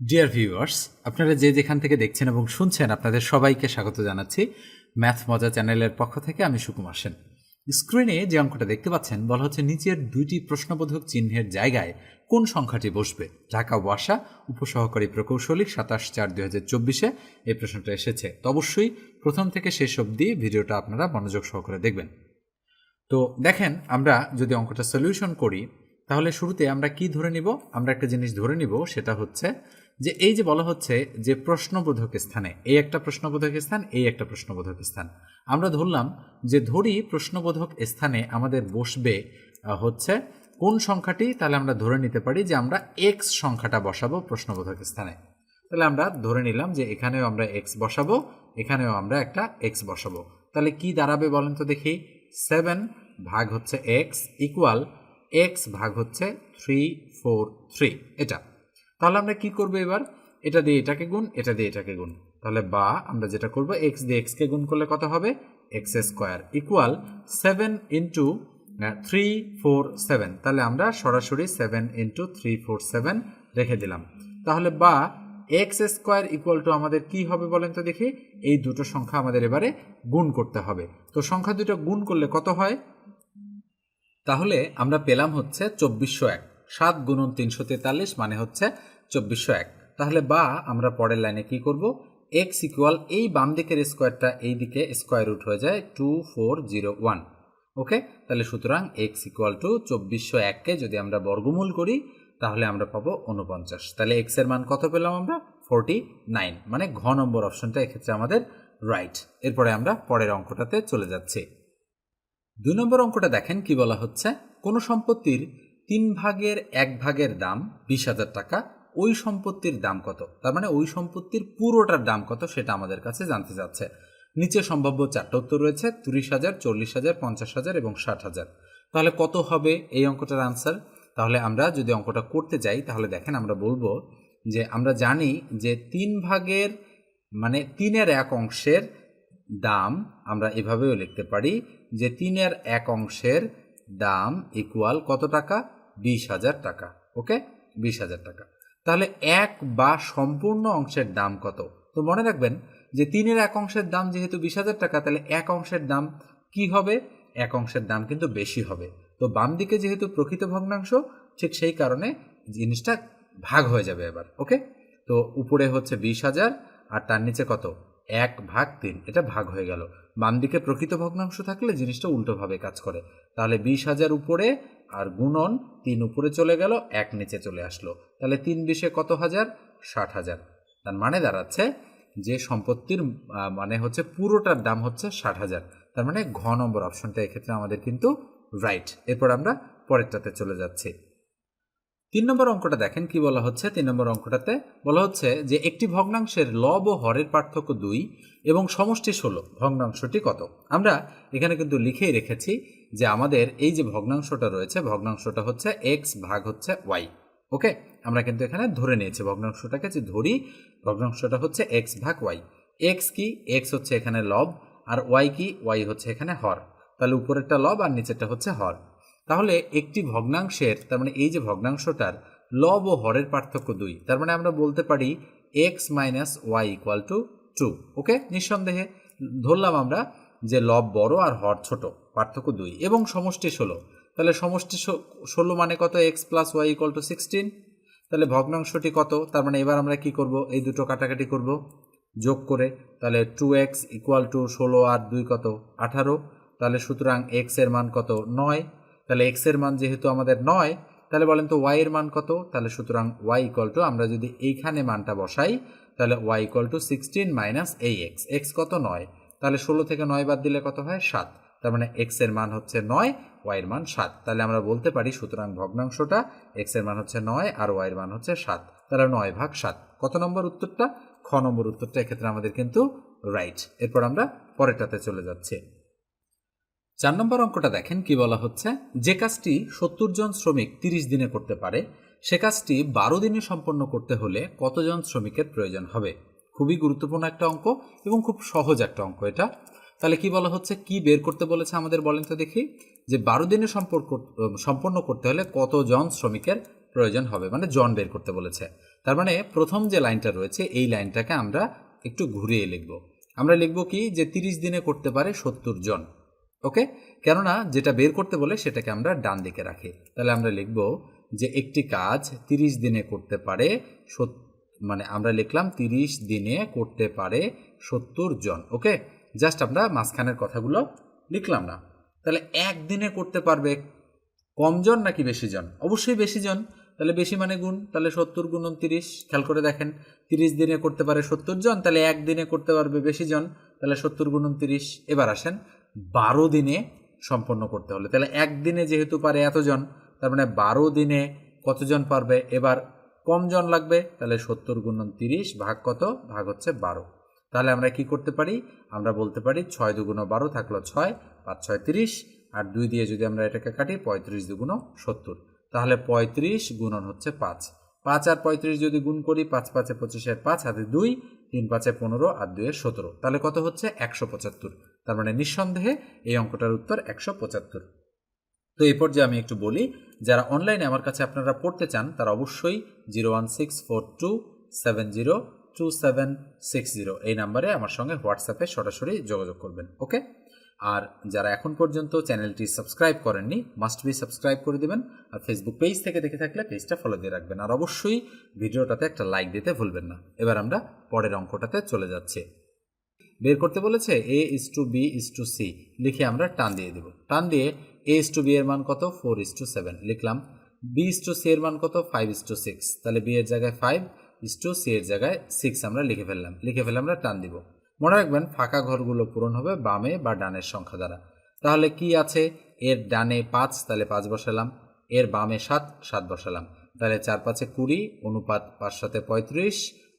Dear viewers আপনারা যে যেখান থেকে দেখছেন এবং শুনছেন, আপনাদের সবাইকে স্বাগত জানাচ্ছি ম্যাথ মজা চ্যানেলের পক্ষ থেকে আমি সুকুমার সেন। স্ক্রিনে যে অঙ্কটা দেখতে পাচ্ছেন, বলা হচ্ছে নিচের দুইটি প্রশ্নবোধক চিহ্নের জায়গায় কোন সংখ্যাটি বসবে। ঢাকা ওয়াসা, উপসহকারী প্রকৌশলী সাতাশ চার দুই হাজার চব্বিশে এই প্রশ্নটা এসেছে। তো অবশ্যই প্রথম থেকে শেষ অবধি ভিডিওটা আপনারা মনোযোগ সহকারে দেখবেন। তো দেখেন, আমরা যদি অঙ্কটা সলিউশন করি, তাহলে শুরুতে আমরা কি ধরে নিব? আমরা একটা জিনিস ধরে নিব, সেটা হচ্ছে যে এই যে বলা হচ্ছে যে প্রশ্নবোধক স্থানে, এই একটা প্রশ্নবোধক স্থান, এই একটা প্রশ্নবোধক স্থান। আমরা ধরলাম যে ধরি প্রশ্নবোধক স্থানে আমাদের বসবে হচ্ছে কোন সংখ্যাটি, তাহলে আমরা ধরে নিতে পারি যে আমরা এক্স সংখ্যাটা বসাবো প্রশ্নবোধক স্থানে। তাহলে আমরা ধরে নিলাম যে এখানেও আমরা এক্স বসাবো, এখানেও আমরা একটা এক্স বসাবো। তাহলে কি দাঁড়াবে বলেন তো দেখি। সেভেন ভাগ হচ্ছে এক্স ইকুয়াল এক্স ভাগ হচ্ছে থ্রি ফোর থ্রি এটা। তাহলে আমরা কি করব এবার? এটা দিয়ে এটাকে গুণ, এটা দিয়ে এটাকে গুণ। তাহলে বা আমরা যেটা করব এক্স দিয়ে এক্সকে গুণ করলে কত হবে? X square equal seven into three four seven তাহলে আমরা সরাসরি seven into three four seven রেখে দিলাম। তাহলে বা এক্স স্কোয়ার ইকুয়াল টু আমাদের কি হবে বলেন তো দেখি? এই দুটো সংখ্যা আমাদের এবারে গুণ করতে হবে। তো সংখ্যা দুটো গুণ করলে কত হয়? তাহলে আমরা পেলাম হচ্ছে চব্বিশশো এক। সাত গুণন তিনশো তেতাল্লিশ মানে হচ্ছে চব্বিশশো এক। তাহলে বা আমরা পরের লাইনে কি করব? এক্স ইকুয়াল এই বাম দিকের স্কোয়ারটা এই দিকে স্কোয়ার রুট হয়ে যায় two four zero one okay তাহলে সুতরাং এক্স ইকুয়াল টু চব্বিশশো এককে যদি আমরা বর্গমূল করি, তাহলে আমরা পাবো উনপঞ্চাশ তাহলে এক্সের মান কত পেলাম আমরা? ফোরটি নাইন মানে ঘ নম্বর অপশনটা এক্ষেত্রে আমাদের রাইট এরপরে আমরা পরের অঙ্কটাতে চলে যাচ্ছি। দুই নম্বর অঙ্কটা দেখেন কি বলা হচ্ছে? কোনো সম্পত্তির তিন ভাগের এক ভাগের দাম বিশ হাজার টাকা, ওই সম্পত্তির দাম কত? তার মানে ওই সম্পত্তির পুরোটার দাম কত সেটা আমাদের কাছে জানতে চাচ্ছে। নিচে সম্ভাব্য চারটা উত্তর রয়েছে, তিরিশ হাজার, চল্লিশ হাজার, পঞ্চাশ হাজার এবং ষাট হাজার। তাহলে কত হবে এই অঙ্কটার আনসার তাহলে আমরা যদি অঙ্কটা করতে যাই, তাহলে দেখেন আমরা বলব যে আমরা জানি যে তিন ভাগের মানে তিনের এক অংশের দাম আমরা এভাবেও লিখতে পারি যে তিনের এক অংশের দাম ইকুয়াল কত টাকা? বিশ হাজার টাকা, ওকে? বিশ হাজার টাকা। তাহলে এক বা সম্পূর্ণ অংশের দাম কত? তো মনে রাখবেন যে তিনের এক অংশের দাম যেহেতু বিশ হাজার টাকা, তাহলে এক অংশের দাম কি হবে? এক অংশের দাম কিন্তু বেশি হবে। তো বাম দিকে যেহেতু প্রকৃত ভগ্নাংশ, ঠিক সেই কারণে জিনিসটা ভাগ হয়ে যাবে এবার, ওকে? তো উপরে হচ্ছে বিশ হাজার আর তার নিচে কত? এক ভাগ তিন, এটা ভাগ হয়ে গেল। বাম দিকে প্রকৃত ভগ্নাংশ থাকলে জিনিসটা উল্টোভাবে কাজ করে। তাহলে বিশ হাজার উপরে আর গুণন তিন উপরে চলে গেল, এক নিচে চলে আসলো। তাহলে তিন বিশে কত হাজার? ষাট হাজার। তার মানে দাঁড়াচ্ছে যে সম্পত্তির মানে হচ্ছে পুরোটার দাম হচ্ছে ষাট হাজার। তার মানে ঘ নম্বর অপশনটা এক্ষেত্রে আমাদের কিন্তু রাইট এরপর আমরা পরেরটাতে চলে যাচ্ছি। তিন নম্বর অঙ্কটা দেখেন কি বলা হচ্ছে? তিন নম্বর অঙ্কটাতে বলা হচ্ছে যে একটি ভগ্নাংশের লব ও হরের পার্থক্য দুই এবং সমষ্টি ষোলো। ভগ্নাংশটি কত? আমরা এখানে কিন্তু লিখেই রেখেছি যে আমাদের এই যে ভগ্নাংশটা রয়েছে, ভগ্নাংশটা হচ্ছে এক্স ভাগ হচ্ছে ওয়াই ওকে? আমরা কিন্তু এখানে ধরে নিয়েছি ভগ্নাংশটাকে যে ধরি, ভগ্নাংশটা হচ্ছে এক্স ভাগ ওয়াই এক্স কি? এক্স হচ্ছে এখানে লব আর ওয়াই কি? ওয়াই হচ্ছে এখানে হর। তাহলে উপরেরটা লব আর নিচেরটা হচ্ছে হর। তাহলে একটি ভগ্নাংশের, তার মানে এই যে ভগ্নাংশটার, লব ও হরের পার্থক্য দুই। তার মানে আমরা বলতে পারি x minus y equal to two okay নিঃসন্দেহে ধরলাম আমরা যে লব বড় আর হর ছোট, পার্থক্য দুই। এবং সমষ্টি ষোলো। তাহলে সমষ্টি ষোলো মানে কত? X plus y equal to sixteen তাহলে ভগ্নাংশটি কত? তার মানে এবার আমরা কি করব? এই দুটো কাটাকাটি করব। যোগ করে তাহলে টু এক্স ইকুয়াল টু ষোলো আর দুই কত? আঠারো। তাহলে সুতরাং এক্সের মান কত? নয়। তাহলে এক্সের মান যেহেতু আমাদের নয়, তাহলে বলেন তো ওয়াই এর মান কত? তাহলে সুতরাং ওয়াই ইকুয়াল টু আমরা যদি এইখানে মানটা বসাই, তাহলে y equal to sixteen minus এই এক্স এক্স কত? নয়। তাহলে ষোলো থেকে নয় বাদ দিলে কত হয়? সাত। তার মানে এক্সের মান হচ্ছে নয় ওয়াই এর মান সাত। তাহলে আমরা বলতে পারি সুতরাং ভগ্নাংশটা এক্সের মান হচ্ছে নয় আর ওয়াই এর মান হচ্ছে সাত। তাহলে নয় ভাগ সাত। কত নম্বর উত্তরটা? খ নম্বর উত্তরটা এক্ষেত্রে আমাদের কিন্তু রাইট এরপর আমরা পরেরটাতে চলে যাচ্ছি। চার নম্বর অঙ্কটা দেখেন কি বলা হচ্ছে? যে কাজটি সত্তর জন শ্রমিক তিরিশ দিনে করতে পারে, সে কাজটি বারো দিনে সম্পন্ন করতে হলে কতজন শ্রমিকের প্রয়োজন হবে? খুবই গুরুত্বপূর্ণ একটা অঙ্ক এবং খুব সহজ একটা অঙ্ক এটা। তাহলে কি বলা হচ্ছে? কি বের করতে বলেছে আমাদের বলেন তো দেখি। যে বারো দিনে সম্পর্ক, সম্পন্ন করতে হলে কতজন শ্রমিকের প্রয়োজন হবে? মানে জন বের করতে বলেছে। তার মানে প্রথম যে লাইনটা রয়েছে, এই লাইনটাকে আমরা একটু ঘুরিয়ে লিখব। আমরা লিখব কি? যে তিরিশ দিনে করতে পারে সত্তর জন। ওকে? কেননা যেটা বের করতে বলে সেটাকে আমরা ডান দিকে রাখি। তাহলে আমরা লিখব যে একটি কাজ তিরিশ দিনে করতে পারে মানে আমরা লিখলাম তিরিশ দিনে করতে পারে সত্তর জন, ওকে? জাস্ট আমরা মাঝখানের কথাগুলো লিখলাম না। তাহলে একদিনে করতে পারবে কম জন নাকি বেশি জন? অবশ্যই বেশি জন। তাহলে বেশি মানে গুণ, তাহলে সত্তর গুণন তিরিশ। খেয়াল করে দেখেন, তিরিশ দিনে করতে পারে সত্তর জন, তাহলে একদিনে করতে পারবে বেশি জন, তাহলে সত্তর গুণন তিরিশ। এবার আসেন বারো দিনে সম্পন্ন করতে হলে। তাহলে একদিনে যেহেতু পারে এতজন, তার মানে বারো দিনে কতজন পারবে? এবার কম জন লাগবে, তাহলে সত্তর গুণন তিরিশ ভাগ কত? ভাগ হচ্ছে বারো। তাহলে আমরা কি করতে পারি? আমরা বলতে পারি ছয় দুগুণ বারো থাকল ছয়, পাঁচ ছয় তিরিশ, আর দুই দিয়ে যদি আমরা এটাকে কাটি, পঁয়ত্রিশ দুগুণ সত্তর। তাহলে পঁয়ত্রিশ গুণন হচ্ছে পাঁচ। পাঁচ আর পঁয়ত্রিশ যদি গুণ করি, পাঁচ পাঁচে পঁচিশের পাঁচ, হাতে দুই, তিন পাঁচে পনেরো, আর দুইয়ের সতেরো। তাহলে কত হচ্ছে? একশো পঁচাত্তর। তার মানে নিঃসন্দেহে এই অঙ্কটার উত্তর একশো পঁচাত্তর। তো এই পর্যায়ে আমি একটু বলি, যারা অনলাইনে আমার কাছে আপনারা পড়তে চান, তারা অবশ্যই zero one six four two seven zero two seven six zero এই নাম্বারে আমার সঙ্গে হোয়াটসঅ্যাপে সরাসরি যোগাযোগ করবেন, ওকে? আর যারা এখন পর্যন্ত চ্যানেলটি সাবস্ক্রাইব করেননি মাস্ট বি সাবস্ক্রাইব করে দেবেন, আর ফেসবুক পেজ থেকে দেখে থাকলে পেজটা ফলো দিয়ে রাখবেন। আর অবশ্যই ভিডিওটাতে একটা লাইক দিতে ভুলবেন না। এবার আমরা পরের অঙ্কটাতে চলে যাচ্ছি। বের করতে বলেছে A is to B is to C লিখে আমরা টান দিয়ে দেব। টান দিয়ে এ ইস টু বি এর মান কত? ফোর ইস টু সেভেন লিখলাম বি ইস টু সি এর মান কত? ফাইভ ইস টু সিক্স তাহলে বি এর জায়গায় ফাইভ ইস টু সি এর জায়গায় সিক্স আমরা লিখে ফেললাম। লিখে ফেলে আমরা টান দিব। মনে রাখবেন, ফাঁকা ঘরগুলো পূরণ হবে বামে বা ডানের সংখ্যা দ্বারা। তাহলে কি আছে? এর ডানে পাঁচ, তাহলে পাঁচ বসালাম। এর বামে সাত সাত বসালাম। তাহলে চার পাঁচে কুড়ি, অনুপাত পাঁচ সাথে পঁয়ত্রিশ।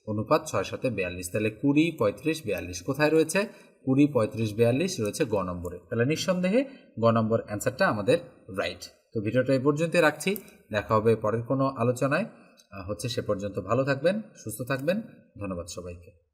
অনুপাত ছয় সাথে বিয়াল্লিশ। তাহলে কুড়ি, পঁয়ত্রিশ, বিয়াল্লিশ কোথায় রয়েছে? কুড়ি, পঁয়ত্রিশ, বিয়াল্লিশ রয়েছে গ নম্বরে। তাহলে নিঃসন্দেহে গ নম্বর অ্যান্সারটা আমাদের রাইট। তো ভিডিওটা এই পর্যন্তই রাখছি। দেখা হবে পরের কোনো আলোচনায়। হচ্ছে সে পর্যন্ত ভালো থাকবেন, সুস্থ থাকবেন। ধন্যবাদ সবাইকে।